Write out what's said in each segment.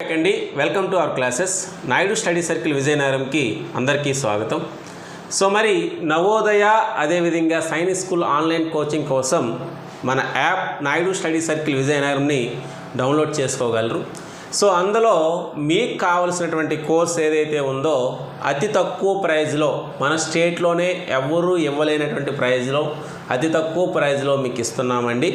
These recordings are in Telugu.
అండి welcome to our classes Naidu study circle విజయనగరంకి అందరికీ స్వాగతం. సో మరి నవోదయ అదేవిధంగా సైనిక్ స్కూల్ ఆన్లైన్ కోచింగ్ కోసం మన యాప్ నాయుడు స్టడీ సర్కిల్ విజయనగరంని డౌన్లోడ్ చేసుకోగలరు. సో అందులో మీకు కావలసినటువంటి కోర్స్ ఏదైతే ఉందో అతి తక్కువ ప్రైజ్లో మన స్టేట్లోనే ఎవ్వరూ ఇవ్వలేనటువంటి ప్రైజ్లో అతి తక్కువ ప్రైజ్లో మీకు ఇస్తున్నామండి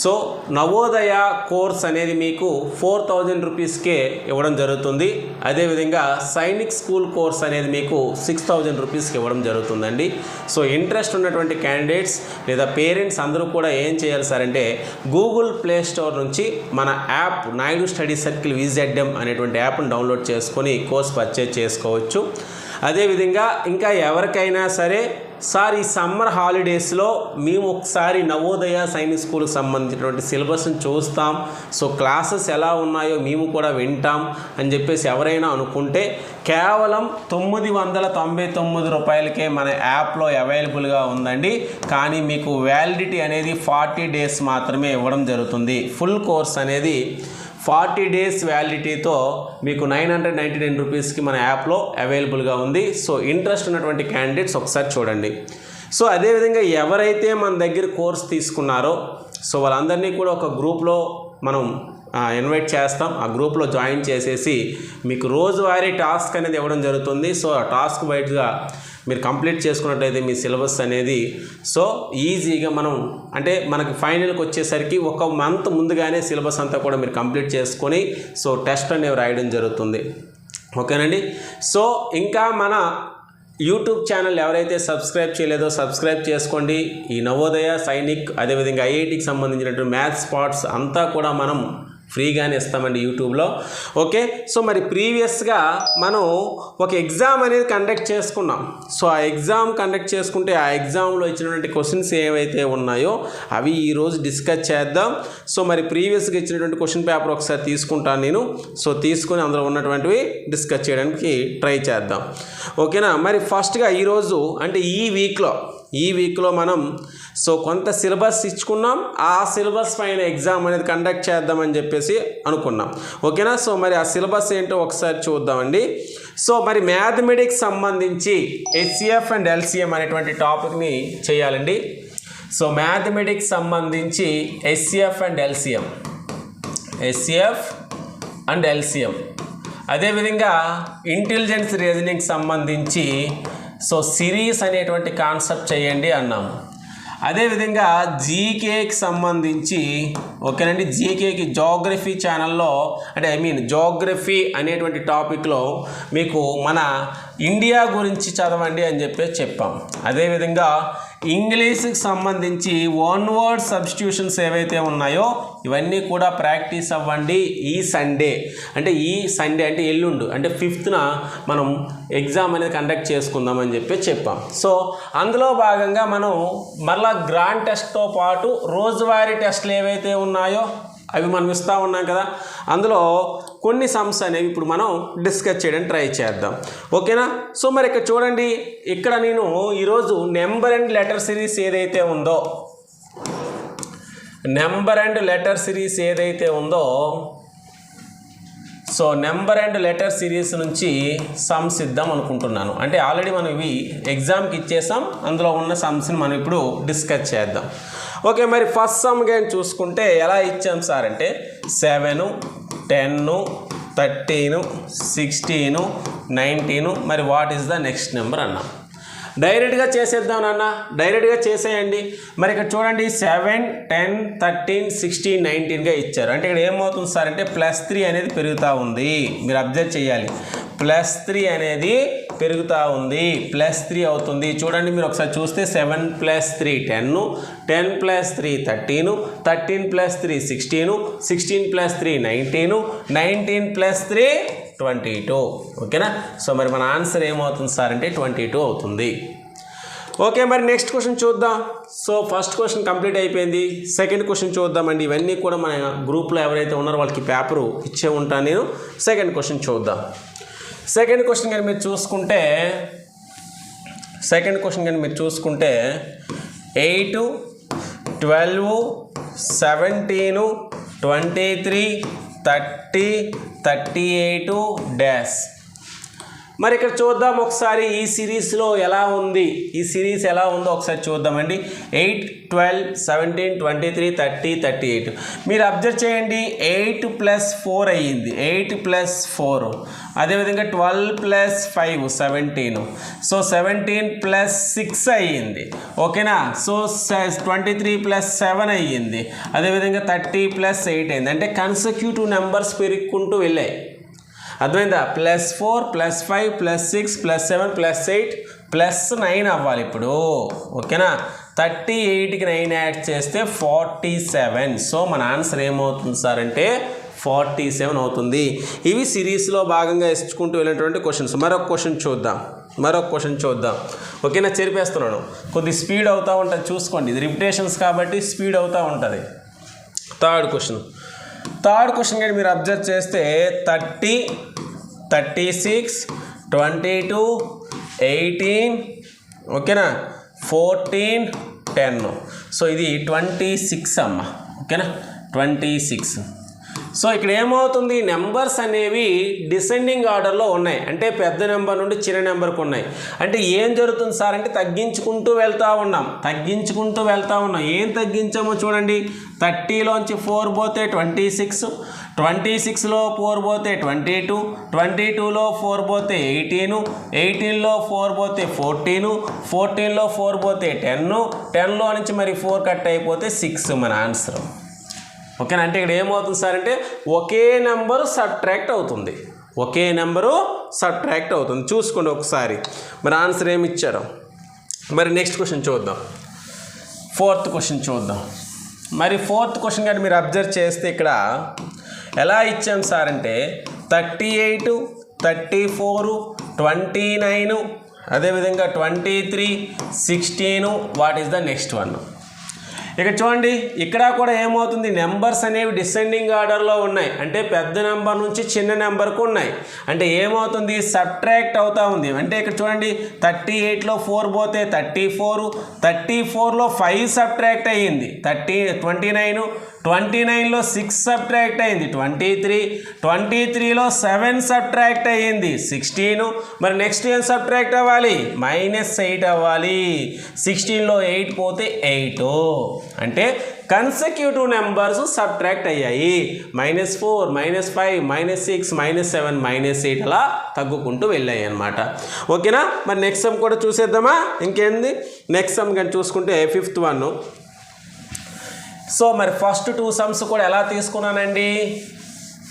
సో నవోదయ కోర్స్ అనేది మీకు ఫోర్ థౌజండ్ రూపీస్కే ఇవ్వడం జరుగుతుంది. అదేవిధంగా సైనిక్ స్కూల్ కోర్స్ అనేది మీకు సిక్స్ థౌజండ్ రూపీస్కి ఇవ్వడం జరుగుతుందండి. సో ఇంట్రెస్ట్ ఉన్నటువంటి క్యాండిడేట్స్ లేదా పేరెంట్స్ అందరూ కూడా ఏం చేయాలి సార్ అంటే గూగుల్ ప్లే స్టోర్ నుంచి మన app Naidu study circle VZM అనేటువంటి యాప్ను డౌన్లోడ్ చేసుకొని కోర్స్ పర్చేజ్ చేసుకోవచ్చు. అదేవిధంగా ఇంకా ఎవరికైనా సరే సార్ ఈ సమ్మర్ హాలిడేస్లో మేము ఒకసారి నవోదయ సైనిక్ స్కూల్కి సంబంధించినటువంటి సిలబస్ని చూస్తాం. సో క్లాసెస్ ఎలా ఉన్నాయో మేము కూడా వింటాం అని చెప్పేసి ఎవరైనా అనుకుంటే కేవలం తొమ్మిది వందల తొంభై తొమ్మిది రూపాయలకే మన యాప్లో అవైలబుల్గా ఉందండి. కానీ మీకు వ్యాలిడిటీ అనేది ఫార్టీ డేస్ మాత్రమే ఇవ్వడం జరుగుతుంది. ఫుల్ కోర్స్ అనేది ఫార్టీ డేస్ వ్యాలిడిటీతో మీకు నైన్ హండ్రెడ్ నైంటీ నైన్ రూపీస్కి మన యాప్లో అవైలబుల్గా ఉంది. సో ఇంట్రెస్ట్ ఉన్నటువంటి క్యాండిడేట్స్ ఒకసారి చూడండి. సో అదేవిధంగా ఎవరైతే మన దగ్గర కోర్స్ తీసుకున్నారో సో వాళ్ళందరినీ కూడా ఒక గ్రూప్లో మనం ఇన్వైట్ చేస్తాం. ఆ గ్రూప్లో జాయిన్ చేసేసి మీకు రోజువారీ టాస్క్ అనేది ఇవ్వడం జరుగుతుంది. సో ఆ టాస్క్ వైజ్గా మీరు కంప్లీట్ చేసుకున్నట్టయితే మీ సిలబస్ అనేది సో ఈజీగా మనం అంటే మనకి ఫైనల్కి వచ్చేసరికి ఒక మంత్ ముందుగానే సిలబస్ అంతా కూడా మీరు కంప్లీట్ చేసుకొని సో టెస్ట్ అనేవి రాయడం జరుగుతుంది. ఓకేనండి? సో ఇంకా మన యూట్యూబ్ ఛానల్ ఎవరైతే సబ్స్క్రైబ్ చేయలేదో సబ్స్క్రైబ్ చేసుకోండి. ఈ నవోదయ సైనిక్ అదేవిధంగా ఐఐటికి సంబంధించినటువంటి మ్యాథ్స్ స్పాట్స్ అంతా కూడా మనం ఫ్రీగానే ఇస్తామండి యూట్యూబ్లో. ఓకే? సో మరి ప్రీవియస్గా మనం ఒక ఎగ్జామ్ అనేది కండక్ట్ చేసుకున్నాం. సో ఆ ఎగ్జామ్ కండక్ట్ చేసుకుంటే ఆ ఎగ్జామ్లో ఇచ్చినటువంటి క్వశ్చన్స్ ఏవైతే ఉన్నాయో అవి ఈరోజు డిస్కస్ చేద్దాం. సో మరి ప్రీవియస్గా ఇచ్చినటువంటి క్వశ్చన్ పేపర్ ఒకసారి తీసుకుంటాను నేను. సో తీసుకొని అందులో ఉన్నటువంటివి డిస్కస్ చేయడానికి ట్రై చేద్దాం. ఓకేనా? మరి ఫస్ట్గా ఈరోజు అంటే ఈ వీక్లో ఈ వీక్లో మనం సో కొంత సిలబస్ ఇచ్చుకున్నాం ఆ సిలబస్ పైన ఎగ్జామ్ అనేది కండక్ట్ చేద్దామని చెప్పేసి అనుకున్నాం. ఓకేనా? సో మరి ఆ సిలబస్ ఏంటో ఒకసారి చూద్దామండి. సో మరి మ్యాథమెటిక్స్ సంబంధించి ఎస్సీఎఫ్ అండ్ ఎల్సిఎం అనేటువంటి టాపిక్ని చేయాలండి. సో మ్యాథమెటిక్స్ సంబంధించి HCF and LCM. HCF and LCM. అదేవిధంగా ఇంటెలిజెన్స్ రీజనింగ్ సంబంధించి సో సిరీస్ అనేటువంటి కాన్సెప్ట్ చేయండి అన్నాము. అదేవిధంగా జీకేకి సంబంధించి ఓకేనండి జీకేకి జోగ్రఫీ ఛానల్లో అంటే ఐ మీన్ జోగ్రఫీ అనేటువంటి టాపిక్లో మీకు మన ఇండియా గురించి చదవండి అని చెప్పేసి చెప్పాం. అదేవిధంగా ఇంగ్లీష్కి సంబంధించి వన్ వర్డ్ సబ్స్టిట్యూషన్స్ ఏవైతే ఉన్నాయో ఇవన్నీ కూడా ప్రాక్టీస్ అవ్వండి ఈ సండే. అంటే ఈ సండే అంటే ఎల్లుండు అంటే ఫిఫ్త్న మనం ఎగ్జామ్ అనేది కండక్ట్ చేసుకుందామని చెప్పి చెప్పాం. సో అందులో భాగంగా మనం మరలా గ్రాండ్ టెస్ట్తో పాటు రోజువారీ టెస్ట్లు ఏవైతే ఉన్నాయో అవి మనం ఇస్తూ ఉన్నాం కదా. అందులో కొన్ని సమ్స్ అనేవి ఇప్పుడు మనం డిస్కస్ చేయడానికి ట్రై చేద్దాం. ఓకేనా సో మరి ఇక్కడ చూడండి. ఇక్కడ నేను ఈరోజు నెంబర్ అండ్ లెటర్ సిరీస్ ఏదైతే ఉందో నెంబర్ అండ్ లెటర్ సిరీస్ ఏదైతే ఉందో so number and letter series నుంచి సమ్స్ ఇద్దాం అనుకుంటున్నాను. అంటే ఆల్రెడీ మనం ఇవి ఎగ్జామ్కి ఇచ్చేసాం. అందులో ఉన్న సమ్స్ని మనం ఇప్పుడు డిస్కస్ చేద్దాం. ఓకే మరి ఫస్ట్ సమ్ గేమ్ చూసుకుంటే ఎలా ఇచ్చాం సార్ అంటే seven ten thirteen sixteen nineteen మరి what is the next number అన్న. డైరెక్ట్గా చేసేద్దాం నాన్న. డైరెక్ట్గా చేసేయండి. మరి ఇక్కడ చూడండి సెవెన్ టెన్ థర్టీన్ సిక్స్టీన్ నైన్టీన్గా ఇచ్చారు. అంటే ఇక్కడ ఏమవుతుంది సార్ అంటే ప్లస్ త్రీ అనేది పెరుగుతూ ఉంది. మీరు అబ్జర్వ్ చేయాలి. ప్లస్ త్రీ అనేది పెరుగుతూ ఉంది ప్లస్ త్రీ అవుతుంది. చూడండి మీరు ఒకసారి చూస్తే seven plus three ten ten plus three thirteen thirteen plus three sixteen sixteen plus three nineteen nineteen plus three twenty two ఓకేనా సో మరి మన ఆన్సర్ ఏమవుతుంది సార్ అంటే ట్వంటీ టూ అవుతుంది. ఓకే మరి నెక్స్ట్ క్వశ్చన్ చూద్దాం. సో ఫస్ట్ క్వశ్చన్ కంప్లీట్ అయిపోయింది. సెకండ్ క్వశ్చన్ చూద్దామండి. ఇవన్నీ కూడా మన గ్రూప్లో ఎవరైతే ఉన్నారో వాళ్ళకి పేపరు ఇచ్చే ఉంటాను నేను. సెకండ్ క్వశ్చన్ చూద్దాం. సెకండ్ క్వశ్చన్ కానీ మీరు చూసుకుంటే సెకండ్ క్వశ్చన్ కానీ మీరు చూసుకుంటే eight twelve seventeen twenty three thirty thirty eight dash మరి ఇక్కడ చూద్దాం ఒకసారి ఈ సిరీస్లో ఎలా ఉంది? ఈ సిరీస్ ఎలా ఉందో ఒకసారి చూద్దామండి. Eight twelve seventeen twenty three thirty thirty eight. మీరు అబ్జర్వ్ చేయండి. ఎయిట్ ప్లస్ ఫోర్ అయ్యింది. Eight plus four. అదేవిధంగా twelve plus five seventeen. So seventeen plus six అయ్యింది. ఓకేనా? So twenty three plus seven అయ్యింది. అదేవిధంగా థర్టీ ప్లస్ ఎయిట్ అయింది అంటే కన్సక్యూటివ్ నెంబర్స్ పెరుగుకుంటూ వెళ్ళాయి. అర్థమైందా? Plus four plus five plus six plus seven plus eight plus nine అవ్వాలి ఇప్పుడు. ఓకేనా? థర్టీ ఎయిట్కి నైన్ యాడ్ చేస్తే ఫార్టీ సెవెన్. సో మన ఆన్సర్ ఏమవుతుంది సార్ అంటే ఫార్టీ సెవెన్ అవుతుంది. ఇవి సిరీస్లో భాగంగా ఇచ్చుకుంటూ వెళ్ళినటువంటి క్వశ్చన్స్ మరొక క్వశ్చన్ చూద్దాం. మరొక క్వశ్చన్ చూద్దాం. ఓకేనా? చెరిపేస్తున్నాను. కొద్ది స్పీడ్ అవుతూ ఉంటుంది. చూసుకోండి. ఇది రిపిటేషన్స్ కాబట్టి స్పీడ్ అవుతూ ఉంటుంది. థర్డ్ క్వశ్చన్ థర్డ్ క్వశ్చన్ కానీ మీరు అబ్జర్వ్ చేస్తే thirty thirty six twenty two eighteen ఓకేనా? ఫోర్టీన్ టెన్ సో ఇది ట్వంటీ సిక్స్ అమ్మ. ఓకేనా? ట్వంటీ సిక్స్ సో ఇక్కడ ఏమవుతుంది? నెంబర్స్ అనేవి డిసెండింగ్ ఆర్డర్లో ఉన్నాయి. అంటే పెద్ద నెంబర్ నుండి చిన్న నెంబర్కి ఉన్నాయి. అంటే ఏం జరుగుతుంది సార్? అంటే తగ్గించుకుంటూ వెళ్తూ ఉన్నాం. తగ్గించుకుంటూ వెళ్తూ ఉన్నాం. ఏం తగ్గించామో చూడండి. థర్టీలోంచి ఫోర్ పోతే ట్వంటీ సిక్స్ ట్వంటీ సిక్స్లో ఫోర్ పోతే ట్వంటీ టూ ట్వంటీ టూలో ఫోర్ పోతే ఎయిటీను ఎయిటీన్లో ఫోర్ పోతే ఫోర్టీను ఫోర్టీన్లో ఫోర్ పోతే టెన్ టెన్లో నుంచి మరి ఫోర్ కట్ అయిపోతే సిక్స్ మన ఆన్సర్ ఓకేనా? అంటే ఇక్కడ ఏమవుతుంది సార్ అంటే ఒకే నెంబరు సబ్ట్రాక్ట్ అవుతుంది. ఒకే నెంబరు సబ్ట్రాక్ట్ అవుతుంది. చూసుకోండి ఒకసారి. మరి ఆన్సర్ ఏమి ఇచ్చారు? మరి నెక్స్ట్ క్వశ్చన్ చూద్దాం. ఫోర్త్ క్వశ్చన్ చూద్దాం. మరి ఫోర్త్ క్వశ్చన్ కానీ మీరు అబ్జర్వ్ చేస్తే ఇక్కడ ఎలా ఇచ్చాం సార్ అంటే thirty eight thirty four twenty nine అదేవిధంగా twenty three sixteen what is the next one ఇక చూడండి ఇక్కడ కూడా ఏమవుతుంది? నెంబర్స్ అనేవి డిసెండింగ్ ఆర్డర్లో ఉన్నాయి. అంటే పెద్ద నెంబర్ నుంచి చిన్న నెంబర్కు ఉన్నాయి. అంటే ఏమవుతుంది? సబ్ట్రాక్ట్ అవుతూ ఉంది. అంటే ఇక్కడ చూడండి థర్టీ ఎయిట్లో ఫోర్ పోతే థర్టీ ఫోర్ థర్టీ ఫోర్లో ఫైవ్ సబ్ట్రాక్ట్ అయ్యింది. థర్టీ ట్వంటీ నైన్ ట్వంటీ నైన్లో సిక్స్ సబ్ట్రాక్ట్ అయింది. ట్వంటీ త్రీ ట్వంటీ త్రీలో సెవెన్ సబ్ట్రాక్ట్ అయ్యింది. సిక్స్టీన్ మరి నెక్స్ట్ ఏం సబ్ట్రాక్ట్ అవ్వాలి? మైనస్ ఎయిట్ అవ్వాలి. సిక్స్టీన్లో ఎయిట్ పోతే ఎయిట్. అంటే కన్సెక్యూటివ్ నెంబర్స్ సబ్ట్రాక్ట్ అయ్యాయి. Minus four minus five minus six minus seven minus eight అలా తగ్గుకుంటూ వెళ్ళాయి అనమాట ఓకేనా? మరి నెక్స్ట్ సమ్ కూడా చూసేద్దామా? ఇంకేంది? నెక్స్ట్ సమ్ కానీ చూసుకుంటే ఫిఫ్త్ వన్. సో మరి ఫస్ట్ టూ సమ్స్ కూడా ఎలా తీసుకున్నానండి?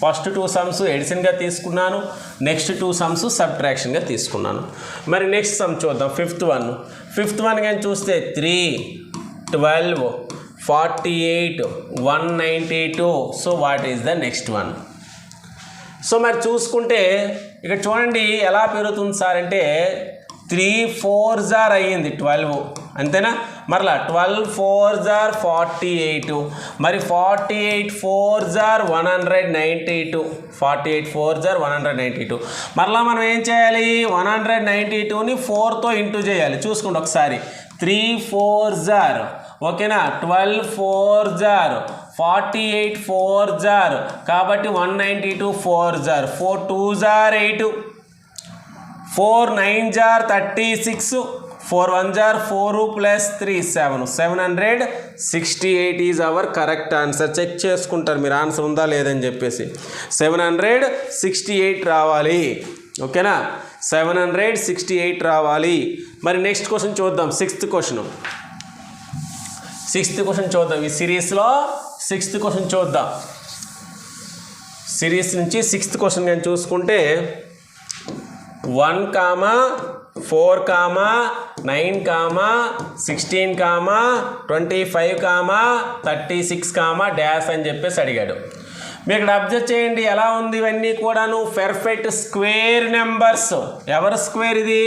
ఫస్ట్ టూ సమ్స్ ఎడిషన్గా తీసుకున్నాను నెక్స్ట్ టూ సమ్స్ సబ్ట్రాక్షన్గా తీసుకున్నాను. మరి నెక్స్ట్ సమ్ చూద్దాం ఫిఫ్త్ వన్. ఫిఫ్త్ వన్ కానీ చూస్తే three twelve forty eight one ninety two. So what is the next one? So మరి చూసుకుంటే ఇక్కడ చూడండి ఎలా పెరుగుతుంది సార్ అంటే త్రీ ఫోర్ జార్ అయ్యింది ట్వెల్వ్. అంతేనా? మరలా twelve fours are forty eight మరి forty eight fours are one hundred ninety two forty eight fours are one hundred ninety two. మరలా మనం ఏం చేయాలి? వన్ హండ్రెడ్ నైంటీ టూని ఫోర్తో ఇంటూ చేయాలి. చూసుకోండి ఒకసారి. త్రీ ఫోర్ జార్ ఓకేనా? Twelve fours are forty eight fours are కాబట్టి one ninety two fours are. Four twos are eight four nines are thirty six four ones are four plus three seven. Seven hundred. Sixty eight is our correct answer. Check చేసుకుంటారు మీరు. ఆన్సర్ ఉందా లేదని చెప్పేసి. సెవెన్ హండ్రెడ్ సిక్స్టీ ఎయిట్ రావాలి. ఓకేనా? సెవెన్ హండ్రెడ్ సిక్స్టీ ఎయిట్ రావాలి. మరి నెక్స్ట్ క్వశ్చన్ చూద్దాం. Sixth question. సిక్స్త్ క్వశ్చన్ చూద్దాం. ఈ సిరీస్లో సిక్స్త్ క్వశ్చన్ చూద్దాం. సిరీస్ నుంచి సిక్స్త్ క్వశ్చన్ కానీ చూసుకుంటే one comma four comma nine comma sixteen comma twenty five comma thirty six comma dash అని చెప్పేసి అడిగాడు. మీరు ఇక్కడ అబ్జర్వ్ చేయండి ఎలా ఉంది ఇవన్నీ కూడాను? పెర్ఫెక్ట్ స్క్వేర్ నెంబర్స్ ఎవరి స్క్వేర్ ఇది?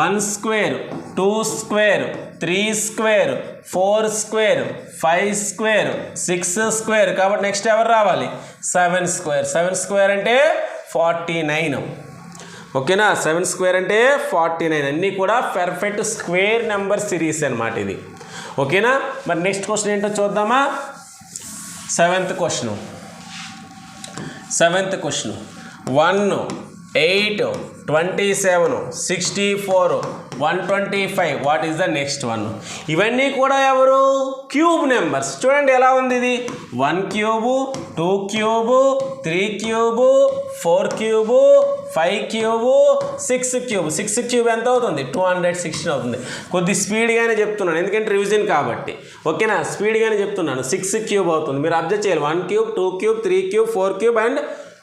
One square two square three square four square five square six square కాబట్టి నెక్స్ట్ ఎవరు రావాలి? సెవెన్ స్క్వేర్ సెవెన్ స్క్వేర్ అంటే ఫార్టీ నైన్ ఓకేనా? సెవెన్ స్క్వేర్ అంటే ఫార్టీ నైన్. అన్నీ కూడా పెర్ఫెక్ట్ స్క్వేర్ నెంబర్ సిరీస్ అనమాట ఇది. ఓకేనా? మరి నెక్స్ట్ క్వశ్చన్ ఏంటో చూద్దామా? Seventh question. Seventh question. One eight twenty seven sixty four one twenty five. What is the next one ఇవన్నీ కూడా ఎవరు? Cube numbers. చూడండి ఎలా ఉంది ఇది. One cube two cube three cube four cube five cube six cube. Six cube ఎంత అవుతుంది? టూ హండ్రెడ్ సిక్స్టీన్ అవుతుంది. కొద్ది స్పీడ్గానే చెప్తున్నాను. ఎందుకంటే రివిజన్ కాబట్టి. ఓకేనా? స్పీడ్గానే చెప్తున్నాను. సిక్స్ క్యూబ్ అవుతుంది. మీరు అబ్జర్వ్ చేయాలి. One cube two cube three cube four cube and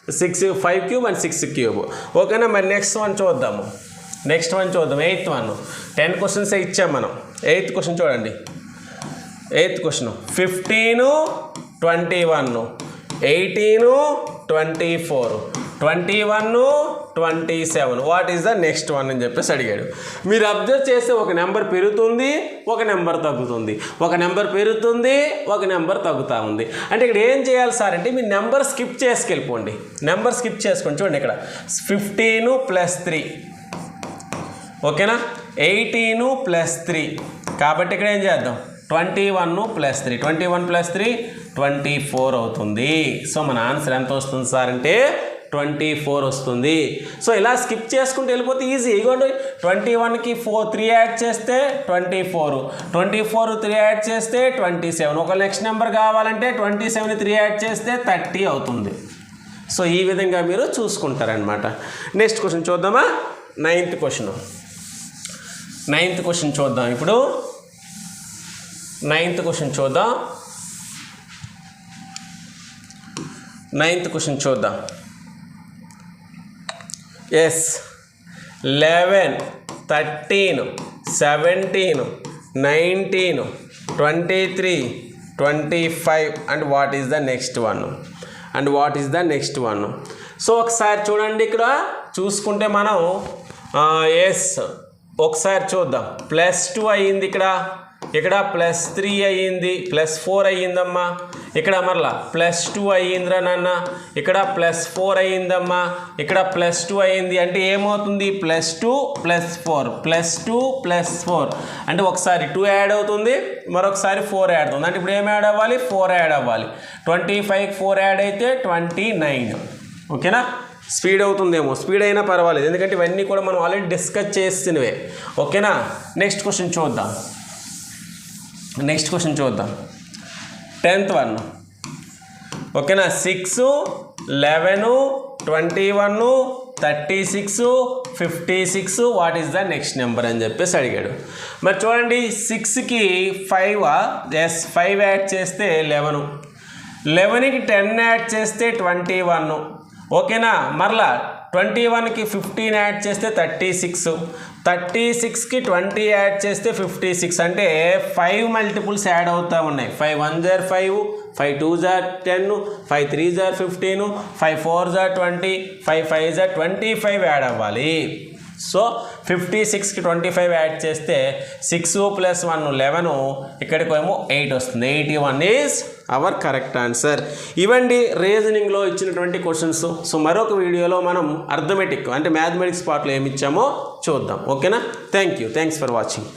six five cube and six cube. ఓకేనా మరి నెక్స్ట్ వన్ చూద్దాము. నెక్స్ట్ వన్ చూద్దాం. ఎయిత్ వన్ టెన్ క్వశ్చన్స్ ఇచ్చాం మనం. ఎయిత్ క్వశ్చన్ చూడండి. Eighth question fifteen twenty one eighteen twenty four twenty one twenty seven. What is the next one అని చెప్పేసి అడిగాడు. మీరు అబ్జర్వ్ చేస్తే ఒక నెంబర్ పెరుగుతుంది ఒక నెంబర్ తగ్గుతుంది. ఒక నెంబర్ పెరుగుతుంది ఒక నెంబర్ తగ్గుతూ ఉంది. అంటే ఇక్కడ ఏం చేయాలి సార్ అంటే మీ నెంబర్ స్కిప్ చేసుకెళ్ళిపోండి. నెంబర్ స్కిప్ చేసుకోండి. చూడండి ఇక్కడ. ఫిఫ్టీను ప్లస్ త్రీ ఓకేనా? ఎయిటీను ప్లస్ త్రీ కాబట్టి ఇక్కడ ఏం చేద్దాం? Twenty one plus three twenty one plus three twenty four అవుతుంది. సో మన ఆన్సర్ ఎంత వస్తుంది సార్ అంటే ట్వంటీ ఫోర్ వస్తుంది. సో ఇలా స్కిప్ చేసుకుంటూ వెళ్ళిపోతే ఈజీ. ఇగోండి ట్వంటీ వన్కి ఫోర్ త్రీ యాడ్ చేస్తే twenty four. Twenty four three add చేస్తే ట్వంటీ సెవెన్. ఒక నెక్స్ట్ నెంబర్ కావాలంటే ట్వంటీ సెవెన్ త్రీ యాడ్ చేస్తే థర్టీ అవుతుంది. సో ఈ విధంగా మీరు చూసుకుంటారనమాట నెక్స్ట్ క్వశ్చన్ చూద్దామా? Ninth question. నైన్త్ క్వశ్చన్ చూద్దాం ఇప్పుడు. నైన్త్ క్వశ్చన్ చూద్దాం. నైన్త్ క్వశ్చన్ చూద్దాం. Yes eleven thirteen seventeen nineteen twenty three twenty five and what is the next one and what is the next one so ఒకసారి చూడండి ఇక్కడ. చూసుకుంటే మనం ఎస్ ఒకసారి చూద్దాం. ప్లస్ టూ అయ్యింది ఇక్కడ. ఇక్కడ ప్లస్ త్రీ అయ్యింది ప్లస్ ఫోర్ అయ్యిందమ్మా. ఇక్కడ మరలా ప్లస్ టూ అయ్యిందిరా నాన్న. ఇక్కడ ప్లస్ ఫోర్ అయ్యిందమ్మా. ఇక్కడ ప్లస్ టూ అయ్యింది. అంటే ఏమవుతుంది? Plus two plus four plus two plus four అంటే ఒకసారి టూ యాడ్ అవుతుంది మరొకసారి ఫోర్ యాడ్ అవుతుంది. అంటే ఇప్పుడు ఏం యాడ్ అవ్వాలి? ఫోర్ యాడ్ అవ్వాలి. ట్వంటీ ఫైవ్ ఫోర్ యాడ్ అయితే ట్వంటీ నైన్ ఓకేనా స్పీడ్ అవుతుందేమో. స్పీడ్ అయినా పర్వాలేదు. ఎందుకంటే ఇవన్నీ కూడా మనం ఆల్రెడీ డిస్కస్ చేసినవే. ఓకేనా నెక్స్ట్ క్వశ్చన్ చూద్దాం. నెక్స్ట్ క్వశ్చన్ చూద్దాం. టెన్త్ వన్ ఓకేనా? Six eleven twenty one thirty six fifty six what is the next number అని చెప్పేసి అడిగాడు. మరి చూడండి సిక్స్కి ఫైవ్ ఎస్ ఫైవ్ యాడ్ చేస్తే లెవెను లెవెన్కి టెన్ యాడ్ చేస్తే ట్వంటీ వన్ ఓకేనా? మరలా ట్వంటీ వన్కి ఫిఫ్టీన్ యాడ్ చేస్తే థర్టీ సిక్స్ థర్టీ సిక్స్కి ట్వంటీ యాడ్ చేస్తే ఫిఫ్టీ సిక్స్. అంటే ఫైవ్ మల్టిపుల్స్ యాడ్ అవుతూ ఉన్నాయి. Five ones are five five two jar ten five three jar fifteen five four jar twenty five five jar twenty five add అవ్వాలి. సో ఫిఫ్టీ సిక్స్కి ట్వంటీ ఫైవ్ యాడ్ చేస్తే సిక్స్ ప్లస్ వన్ లెవెన్ ఇక్కడికి ఏమో ఎయిట్ వస్తుంది. Eighty one is our correct answer ఇవండి రీజనింగ్లో ఇచ్చినటువంటి క్వశ్చన్స్ సో మరొక వీడియోలో మనం అర్థమెటిక్ అంటే మ్యాథమెటిక్స్ పార్ట్లో ఏమి ఇచ్చామో చూద్దాం. ఓకేనా? Thank you thanks for watching